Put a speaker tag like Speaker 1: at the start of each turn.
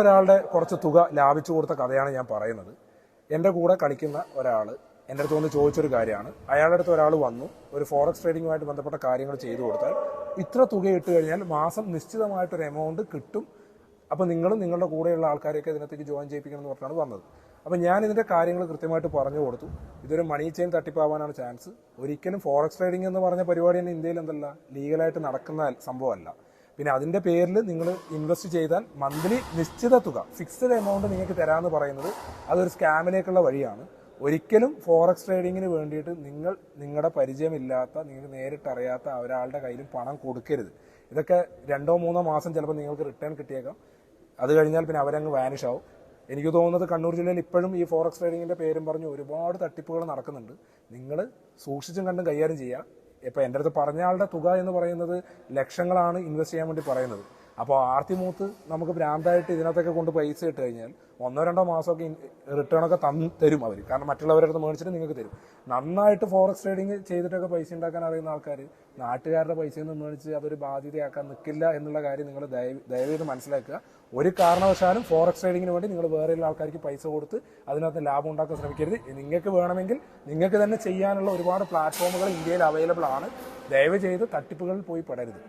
Speaker 1: ഒരാളുടെ കുറച്ച് തുക ലാഭിച്ചു കൊടുത്ത കഥയാണ് ഞാൻ പറയുന്നത്. എന്റെ കൂടെ കളിക്കുന്ന ഒരാൾ എന്റെ അടുത്ത് വന്ന് ചോദിച്ചൊരു കാര്യമാണ്. അയാളുടെ അടുത്ത് ഒരാൾ വന്നു ഒരു ഫോറക്സ് ട്രേഡിങ്ങുമായിട്ട് ബന്ധപ്പെട്ട കാര്യങ്ങൾ ചെയ്തു കൊടുത്താൽ ഇത്ര തുക ഇട്ട് കഴിഞ്ഞാൽ മാസം നിശ്ചിതമായിട്ടൊരു എമൗണ്ട് കിട്ടും. അപ്പോൾ നിങ്ങളും നിങ്ങളുടെ കൂടെയുള്ള ആൾക്കാരെയൊക്കെ ഇതിനകത്തേക്ക് ജോയിൻ ചെയ്യിപ്പിക്കണം എന്ന് പറഞ്ഞാണ് വന്നത്. അപ്പോൾ ഞാൻ ഇതിന്റെ കാര്യങ്ങൾ കൃത്യമായിട്ട് പറഞ്ഞു കൊടുത്തു. ഇതൊരു മണി ചെയിൻ തട്ടിപ്പാവാനാണ് ചാൻസ് ഒരിക്കലും ഫോറക്സ് ട്രേഡിംഗ് എന്ന് പറഞ്ഞ പരിപാടി തന്നെ ഇന്ത്യയിൽ എന്തല്ല ലീഗലായിട്ട് നടക്കുന്ന സംഭവമല്ല. പിന്നെ അതിന്റെ പേരിൽ നിങ്ങൾ ഇൻവെസ്റ്റ് ചെയ്താൽ മന്ത്ലി നിശ്ചിത തുക ഫിക്സ്ഡ് എമൗണ്ട് നിങ്ങൾക്ക് തരാമെന്ന് പറയുന്നത് അതൊരു സ്കാമിലേക്കുള്ള വഴിയാണ്. ഒരിക്കലും ഫോറക്സ് ട്രേഡിങ്ങിന് വേണ്ടിയിട്ട് നിങ്ങൾ നിങ്ങളുടെ പരിചയമില്ലാത്ത നിങ്ങൾക്ക് നേരിട്ട് അറിയാത്ത ഒരാളുടെ കയ്യിൽ പണം കൊടുക്കരുത്. ഇതൊക്കെ രണ്ടോ മൂന്നോ മാസം ചിലപ്പോൾ നിങ്ങൾക്ക് റിട്ടേൺ കിട്ടിയേക്കാം. അത് കഴിഞ്ഞാൽ പിന്നെ അവരങ്ങ് വാനിഷ് ആവും. എനിക്ക് തോന്നുന്നത് കണ്ണൂർ ജില്ലയിൽ ഇപ്പോഴും ഈ ഫോറക്സ് ട്രേഡിങ്ങിന്റെ പേരും പറഞ്ഞ് ഒരുപാട് തട്ടിപ്പുകൾ നടക്കുന്നുണ്ട്. നിങ്ങൾ സൂക്ഷിച്ചും കണ്ടും കൈകാര്യം ചെയ്യുക. ഇപ്പൊ എന്റെ അടുത്ത് പറഞ്ഞ ആളുടെ തുക എന്ന് പറയുന്നത് ലക്ഷങ്ങളാണ് ഇൻവെസ്റ്റ് ചെയ്യാൻ വേണ്ടി പറയുന്നത്. അപ്പോൾ ആർത്തി മൂത്ത് നമുക്ക് ഭ്രാന്തായിട്ട് ഇതിനകത്തൊക്കെ കൊണ്ട് പൈസ ഇട്ട് കഴിഞ്ഞാൽ ഒന്നോ രണ്ടോ മാസമൊക്കെ റിട്ടേൺ ഒക്കെ തന്ന് തരും അവർ കാരണം മറ്റുള്ളവരുടെ അടുത്ത് മേടിച്ചിട്ട് നിങ്ങൾക്ക് തരും. നന്നായിട്ട് ഫോറക്സ് ട്രേഡിങ് ചെയ്തിട്ടൊക്കെ പൈസ ഉണ്ടാക്കാൻ അറിയുന്ന ആൾക്കാർ നാട്ടുകാരുടെ പൈസയിൽ നിന്ന് മേടിച്ച് അതൊരു ബാധ്യതയാക്കാൻ നിൽക്കില്ല എന്നുള്ള കാര്യം നിങ്ങൾ ദയവ് ദയവേത് മനസ്സിലാക്കുക. ഒരു കാരണവശാലും ഫോറക്സ് ട്രേഡിങ്ങിന് വേണ്ടി നിങ്ങൾ വേറെയുള്ള ആൾക്കാർക്ക് പൈസ കൊടുത്ത് അതിനകത്ത് ലാഭം ഉണ്ടാക്കാൻ ശ്രമിക്കരുത്. നിങ്ങൾക്ക് വേണമെങ്കിൽ നിങ്ങൾക്ക് തന്നെ ചെയ്യാനുള്ള ഒരുപാട് പ്ലാറ്റ്ഫോമുകൾ ഇന്ത്യയിൽ അവൈലബിൾ ആണ്. ദയവ് ചെയ്ത് തട്ടിപ്പുകളിൽ പോയി പെടരുത്.